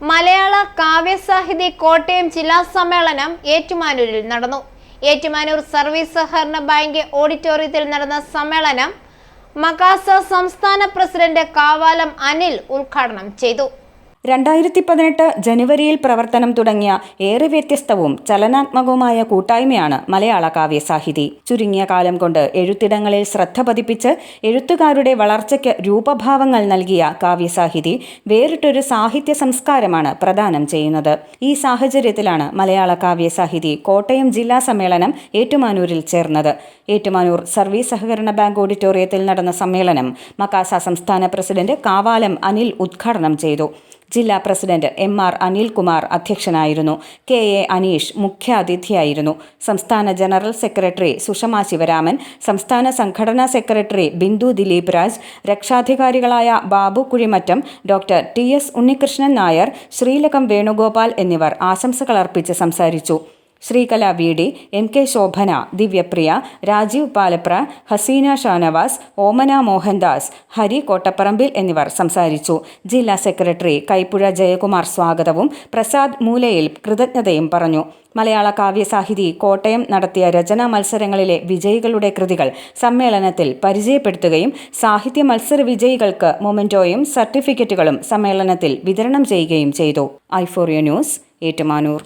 മലയാള കാവ്യസാഹിതി കോട്ടയം ജില്ലാ സമ്മേളനം ഏറ്റുമാനൂരിൽ നടന്നു. ഏറ്റുമാനൂർ സർവീസ് സഹകരണ ബാങ്ക് ഓഡിറ്റോറിയത്തിൽ നടന്ന സമ്മേളനം മകാസ സംസ്ഥാന പ്രസിഡന്റ് കാവാലം അനിൽ ഉദ്ഘാടനം ചെയ്തു. രണ്ടായിരത്തി പതിനെട്ട് ജനുവരിയിൽ പ്രവർത്തനം തുടങ്ങിയ ഏറെ വ്യത്യസ്തവും ചലനാത്മകവുമായ കൂട്ടായ്മയാണ് മലയാള കാവ്യസാഹിതി. ചുരുങ്ങിയ കാലം കൊണ്ട് എഴുത്തിടങ്ങളിൽ ശ്രദ്ധ പതിപ്പിച്ച് എഴുത്തുകാരുടെ വളർച്ചയ്ക്ക് രൂപഭാവങ്ങൾ നൽകിയ കാവ്യസാഹിതി വേറിട്ടൊരു സാഹിത്യ സംസ്കാരമാണ് പ്രദാനം ചെയ്യുന്നത്. ഈ സാഹചര്യത്തിലാണ് മലയാള കാവ്യസാഹിതി കോട്ടയം ജില്ലാ സമ്മേളനം ഏറ്റുമാനൂരിൽ ചേർന്നത്. ഏറ്റുമാനൂർ സർവീസ് സഹകരണ ബാങ്ക് ഓഡിറ്റോറിയത്തിൽ നടന്ന സമ്മേളനം മക്കാസ സംസ്ഥാന പ്രസിഡന്റ് കാവാലം അനിൽ ഉദ്ഘാടനം ചെയ്തു. ജില്ലാ പ്രസിഡന്റ് എം ആർ അനിൽകുമാർ അധ്യക്ഷനായിരുന്നു. കെ എ അനീഷ് മുഖ്യാതിഥിയായിരുന്നു. സംസ്ഥാന ജനറൽ സെക്രട്ടറി സുഷമ ശിവരാമൻ സംസ്ഥാന സംഘടനാ secretary Bindu Dileep Raj രക്ഷാധികാരികളായ Babu Kuzhimattam doctor T S Unnikrishnan Nair Sreelakam Venugopal എന്നിവർ ആശംസകൾ അർപ്പിച്ച് സംസാരിച്ചു. Sreekala V D M K Shobhana Divyapriya Rajeev Palapra Haseena Shanavas Omana Mohandas Hari Kottaparambil എന്നിവർ സംസാരിച്ചു. ജില്ലാ സെക്രട്ടറി കൈപ്പുഴ ജയകുമാർ സ്വാഗതവും പ്രസാദ് മൂലയിൽ കൃതജ്ഞതയും പറഞ്ഞു. മലയാള കാവ്യസാഹിതി കോട്ടയം നടത്തിയ രചനാ മത്സരങ്ങളിലെ വിജയികളുടെ കൃതികൾ സമ്മേളനത്തിൽ പരിചയപ്പെടുത്തുകയും സാഹിത്യ മത്സര വിജയികൾക്ക് മൊമെന്റോയും സർട്ടിഫിക്കറ്റുകളും സമ്മേളനത്തിൽ വിതരണം ചെയ്യുകയും ചെയ്തു. ഐഫോറിയ ന്യൂസ് ഏറ്റുമാനൂർ.